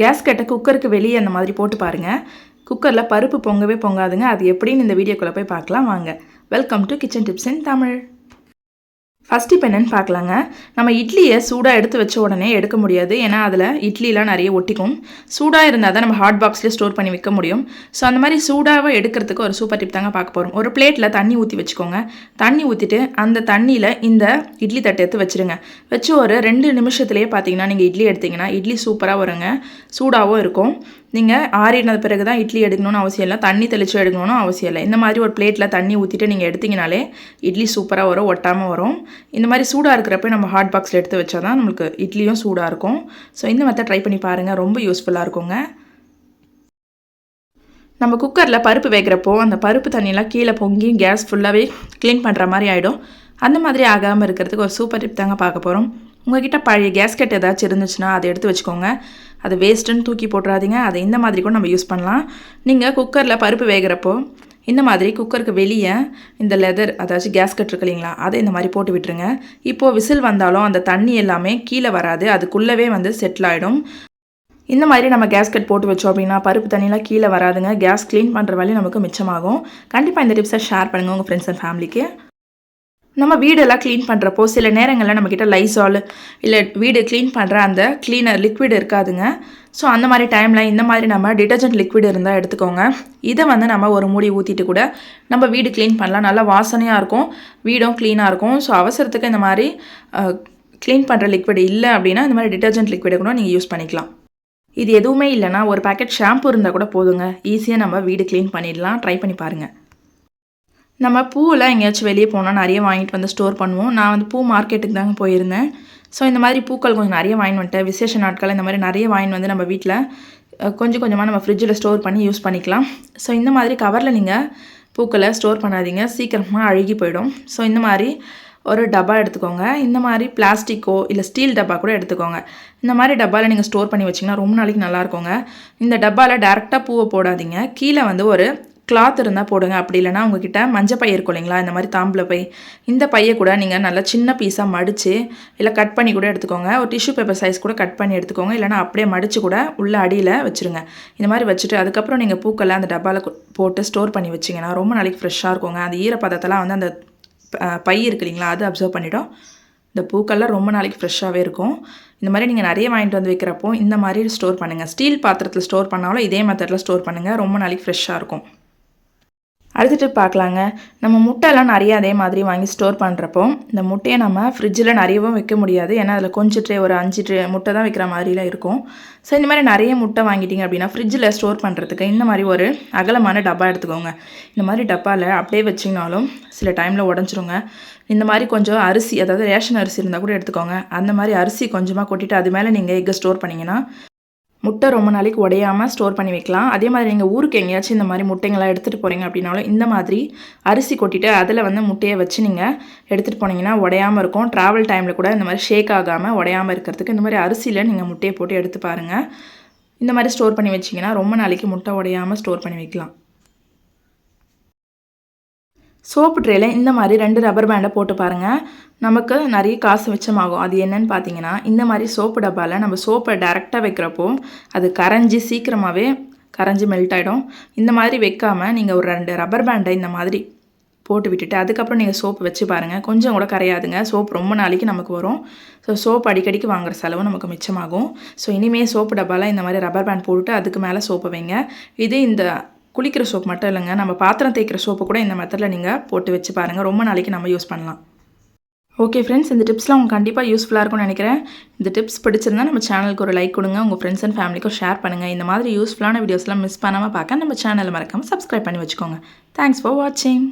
Case கட்டை குக்கருக்கு வெளியே அந்த மாதிரி போட்டு பாருங்கள் குக்கரில் பருப்பு பொங்கவே பொங்காதுங்க. அது எப்படின்னு இந்த வீடியோக்குள்ளே போய் பார்க்கலாம். வாங்க. Welcome to kitchen tips in Tamil first இப்போ என்னென்னு பார்க்கலாங்க. நம்ம இட்லியை சூடாக எடுத்து வச்ச உடனே எடுக்க முடியாது. ஏன்னா அதில் இட்லிலாம் நிறைய ஒட்டிக்கும். சூடாக இருந்தால் தான் நம்ம ஹாட் பாக்ஸ்லேயே ஸ்டோர் பண்ணி வைக்க முடியும். ஸோ அந்த மாதிரி சூடாக எடுக்கிறதுக்கு ஒரு சூப்பர் டிப் தாங்க பார்க்க போகிறோம் ஒரு பிளேட்டில் தண்ணி ஊற்றி வச்சுக்கோங்க. தண்ணி ஊற்றிட்டு அந்த தண்ணியில் இந்த இட்லி தட்டை எடுத்து வச்சுருங்க. வச்சு ஒரு ரெண்டு நிமிஷத்துலேயே பார்த்தீங்கன்னா நீங்கள் இட்லி எடுத்தீங்கன்னா இட்லி சூப்பராக வருங்க. சூடாகவும் இருக்கும். நீங்கள் ஆறினது பிறகு தான் இட்லி எடுக்கணும்னு அவசியம் இல்லை. தண்ணி தெளித்து எடுக்கணும்னு அவசியம் இல்லை. இந்த மாதிரி ஒரு பிளேட்டில் தண்ணி ஊற்றிட்டு நீங்கள் எடுத்தீங்கனாலே இட்லி சூப்பராக வரும் ஒட்டாமல் வரும். இந்த மாதிரி சூடாக இருக்கிறப்ப நம்ம ஹாட் பாக்ஸில் எடுத்து வச்சா தான் நம்மளுக்கு இட்லியும் சூடாக இருக்கும். ஸோ இந்த மெத்தட் ட்ரை பண்ணி பாருங்கள் ரொம்ப யூஸ்ஃபுல்லாக இருக்குங்க. நம்ம குக்கரில் பருப்பு வைக்கிறப்போ அந்த பருப்பு தண்ணியெலாம் கீழே பொங்கி கேஸ் ஃபுல்லாகவே க்ளீன் பண்ணுற மாதிரி ஆகிடும் அந்த மாதிரி ஆகாமல் இருக்கிறதுக்கு ஒரு சூப்பர் டிப் தாங்க பார்க்க போகிறோம் உங்ககிட்ட பழைய கேஸ்கெட் ஏதாச்சும் இருந்துச்சுன்னா அதை எடுத்து வச்சுக்கோங்க. அது வேஸ்ட்டுன்னு தூக்கி போட்டுறாதீங்க. அதை இந்த மாதிரி கூட நம்ம யூஸ் பண்ணலாம். நீங்கள் குக்கரில் பருப்பு வேகிறப்போ இந்த மாதிரி குக்கருக்கு வெளியே இந்த லெதர் அதாச்சும் கேஸ்கட் இருக்கு இல்லைங்களா அதை இந்த மாதிரி போட்டு விட்டுருங்க. இப்போது விசில் வந்தாலும் அந்த தண்ணி எல்லாமே கீழே வராது. அதுக்குள்ளவே வந்து செட்டில் ஆகிடும் இந்த மாதிரி நம்ம கேஸ்கட் போட்டு வச்சோம் அப்படின்னா பருப்பு தண்ணியெலாம் கீழே வராதுங்க. கேஸ் க்ளீன் பண்ணுற வேலையும் நமக்கு மிச்சமாகும். கண்டிப்பாக இந்த டிப்ஸை ஷேர் பண்ணுங்கள் உங்கள் ஃப்ரெண்ட்ஸ் அண்ட் ஃபேமிலிக்கு நம்ம வீடெல்லாம் க்ளீன் பண்ணுறப்போ சில நேரங்களில் நம்மக்கிட்ட லைசால் இல்லை வீடு க்ளீன் பண்ணுற அந்த க்ளீனர் லிக்விட் இருக்காதுங்க. ஸோ அந்த மாதிரி டைமில் இந்த மாதிரி நம்ம டிட்டர்ஜென்ட் லிக்விட் இருந்தால் எடுத்துக்கோங்க. இதை வந்து நம்ம ஒரு மூடி ஊற்றிட்டு கூட நம்ம வீடு க்ளீன் பண்ணலாம். நல்லா வாசனையாக இருக்கும். வீடும் க்ளீனாக இருக்கும். ஸோ அவசரத்துக்கு இந்த மாதிரி க்ளீன் பண்ணுற லிக்விட் இல்லை அப்படின்னா இந்த மாதிரி டிட்டர்ஜென்ட் லிக்விடை கூட நீங்கள் யூஸ் பண்ணிக்கலாம். இது எதுவுமே இல்லைனா ஒரு பேக்கெட் ஷாம்பு இருந்தால் கூட போதுங்க. ஈஸியாக நம்ம வீடு க்ளீன் பண்ணிடலாம். ட்ரை பண்ணி பாருங்கள் நம்ம பூவெல்லாம் எங்கேயாச்சும் வெளியே போனால் நிறைய வாங்கிட்டு வந்து ஸ்டோர் பண்ணுவோம். நான் வந்து பூ மார்க்கெட்டுக்கு தாங்க போயிருந்தேன். ஸோ இந்த மாதிரி பூக்கள் கொஞ்சம் நிறைய வாங்கி வந்துட்டேன். விசேஷ நாட்கள் இந்த மாதிரி நிறைய வாங்கி வந்து நம்ம வீட்டில் கொஞ்சம் கொஞ்சமாக நம்ம ஃப்ரிட்ஜில் ஸ்டோர் பண்ணி யூஸ் பண்ணிக்கலாம். ஸோ இந்த மாதிரி கவரில் நீங்கள் பூக்களை ஸ்டோர் பண்ணாதீங்க. சீக்கிரமாக அழுகி போயிடும். ஸோ இந்த மாதிரி ஒரு டப்பா எடுத்துக்கோங்க. இந்த மாதிரி பிளாஸ்டிக்கோ இல்லை ஸ்டீல் டப்பா கூட எடுத்துக்கோங்க. இந்த மாதிரி டப்பாவில் நீங்கள் ஸ்டோர் பண்ணி வச்சிங்கன்னா ரொம்ப நாளைக்கு நல்லாயிருக்குங்க இந்த டப்பாவில் டேரெக்டாக பூவை போடாதீங்க. கீழே வந்து ஒரு கிளாத் இருந்தால் போடுங்க. அப்படி இல்லைனா உங்ககிட்ட மஞ்சள் பை இருக்கும் இல்லைங்களா? இந்த மாதிரி தாம்பளை பை. இந்த பையை கூட நீங்கள் நல்லா சின்ன பீஸாக மடித்து இல்லை கட் பண்ணி கூட எடுத்துக்கோங்க. ஒரு டிஷ்யூ பேப்பர் சைஸ் கூட கட் பண்ணி எடுத்துக்கோங்க. இல்லைனா அப்படியே மடித்து கூட உள்ள அடியில் வச்சுருங்க. இந்த மாதிரி வச்சுட்டு அதுக்கப்புறம் நீங்கள் பூக்கெல்லாம் அந்த டப்பாவில் போட்டு ஸ்டோர் பண்ணி வச்சிங்கன்னா ரொம்ப நாளைக்கு ஃப்ரெஷ்ஷாக இருக்குங்க. அந்த ஈரப்பதத்தெல்லாம் வந்து அந்த பை இருக்கு இல்லைங்களா? அது அப்சர்வ் பண்ணிவிடும் இந்த பூக்கள்லாம் ரொம்ப நாளைக்கு ஃப்ரெஷ்ஷாகவே இருக்கும். இந்த மாதிரி நீங்கள் நிறைய வாங்கிட்டு வந்து வைக்கிறப்போ இந்த மாதிரி ஸ்டோர் பண்ணுங்கள் ஸ்டீல் பாத்திரத்தில் ஸ்டோர் பண்ணாலும் இதே மெத்தடில் ஸ்டோர் பண்ணுங்கள் ரொம்ப நாளைக்கு ஃப்ரெஷ்ஷாக இருக்கும். அடுத்துட்டு பார்க்கலாங்க. நம்ம முட்டைலாம் நிறைய அதே மாதிரி வாங்கி ஸ்டோர் பண்ணுறப்போ இந்த முட்டையை நம்ம ஃப்ரிட்ஜில் நிறையவும் வைக்க முடியாது. ஏன்னா அதில் கொஞ்சம் ட்ரே ஒரு அஞ்சு ட்ரே முட்டை தான் வைக்கிற மாதிரிலாம் இருக்கும். ஸோ இந்த மாதிரி நிறைய முட்டை வாங்கிட்டீங்க அப்படின்னா ஃப்ரிட்ஜில் ஸ்டோர் பண்ணுறதுக்கு இந்த மாதிரி ஒரு அகலமான டப்பா எடுத்துக்கோங்க. இந்த மாதிரி டப்பாவில் அப்படியே வச்சிங்கனாலும் சில டைமில் உடஞ்சிருங்க. இந்த மாதிரி கொஞ்சம் அரிசி அதாவது ரேஷன் அரிசி இருந்தால் கூட எடுத்துக்கோங்க. அந்த மாதிரி அரிசி கொஞ்சமாக கொட்டிட்டு அது மேலே நீங்கள் எக்கை ஸ்டோர் பண்ணிங்கன்னா முட்டை ரொம்ப நாளைக்கு உடையாமல் ஸ்டோர் பண்ணி வைக்கலாம். அதே மாதிரி நீங்கள் ஊருக்கு எங்கேயாச்சும் இந்த மாதிரி முட்டைங்களாம் எடுத்துகிட்டு போகிறீங்க அப்படின்னாலும் இந்த மாதிரி அரிசி கொட்டிட்டு அதில் வந்து முட்டையை வச்சு நீங்கள் எடுத்துகிட்டு போனீங்கன்னா உடையாமல் இருக்கும். ட்ராவல் டைமில் கூட இந்த மாதிரி ஷேக் ஆகாமல் உடையாமல் இருக்கிறதுக்கு இந்த மாதிரி அரிசியில் நீங்கள் முட்டையை போட்டு எடுத்து பாருங்கள் இந்த மாதிரி ஸ்டோர் பண்ணி வச்சிங்கன்னா ரொம்ப நாளைக்கு முட்டை உடையாமல் ஸ்டோர் பண்ணி வைக்கலாம். சோப்பு ட்ரேல இந்த மாதிரி ரெண்டு ரப்பர் பேண்டை போட்டு பாருங்கள் நமக்கு நிறைய காசு மிச்சமாகும். அது என்னன்னு பார்த்தீங்கன்னா இந்த மாதிரி சோப்பு டப்பாவில் நம்ம சோப்பை டேரெக்டாக வைக்கிறப்போ அது கரைஞ்சி சீக்கிரமாகவே கரைஞ்சி மெல்ட் ஆகிடும் இந்த மாதிரி வைக்காமல் நீங்கள் ஒரு ரெண்டு ரப்பர் பேண்டை இந்த மாதிரி போட்டு விட்டுட்டு அதுக்கப்புறம் நீங்கள் சோப்பு வச்சு பாருங்கள் கொஞ்சம் கூட கரையாதுங்க. சோப் ரொம்ப நாளைக்கு நமக்கு வரும். ஸோ சோப் அடிக்கடிக்கு வாங்குற செலவு நமக்கு மிச்சமாகும். ஸோ இனிமேல் சோப்பு டப்பாவில் இந்த மாதிரி ரப்பர் பேண்ட் போட்டுட்டு அதுக்கு மேலே சோப்பை வைங்க. இது இந்த குளிக்கிற சோப் மட்டும் இல்லைங்க. நம்ம பாத்திரம் தேய்க்கிற சோப்பு கூட இந்த மெத்தடில் நீங்கள் போட்டு வச்சு பாருங்கள் ரொம்ப நாளைக்கு நம்ம யூஸ் பண்ணலாம். ஓகே ஃப்ரெண்ட்ஸ் இந்த டிப்ஸ்லாம் உங்களுக்கு கண்டிப்பாக யூஸ்ஃபுல்லாக இருக்கும்னு நினைக்கிறேன். இந்த டிப்ஸ் பிடிச்சிருந்தா நம்ம சேனலுக்கு ஒரு லைக் கொடுங்க. உங்கள் ஃப்ரெண்ட்ஸ் அண்ட் ஃபேமிலிக்கும் ஷேர் பண்ணுங்கள் இந்த மாதிரி யூஸ்ஃபுல்லான வீடியோஸ்லாம் மிஸ் பண்ணாமல் பார்க்க நம்ம சேனலை மறக்காமல் சப்ஸ்கிரைப் பண்ணி வச்சுக்கோங்க. தேங்க்ஸ் ஃபார் வாட்சிங்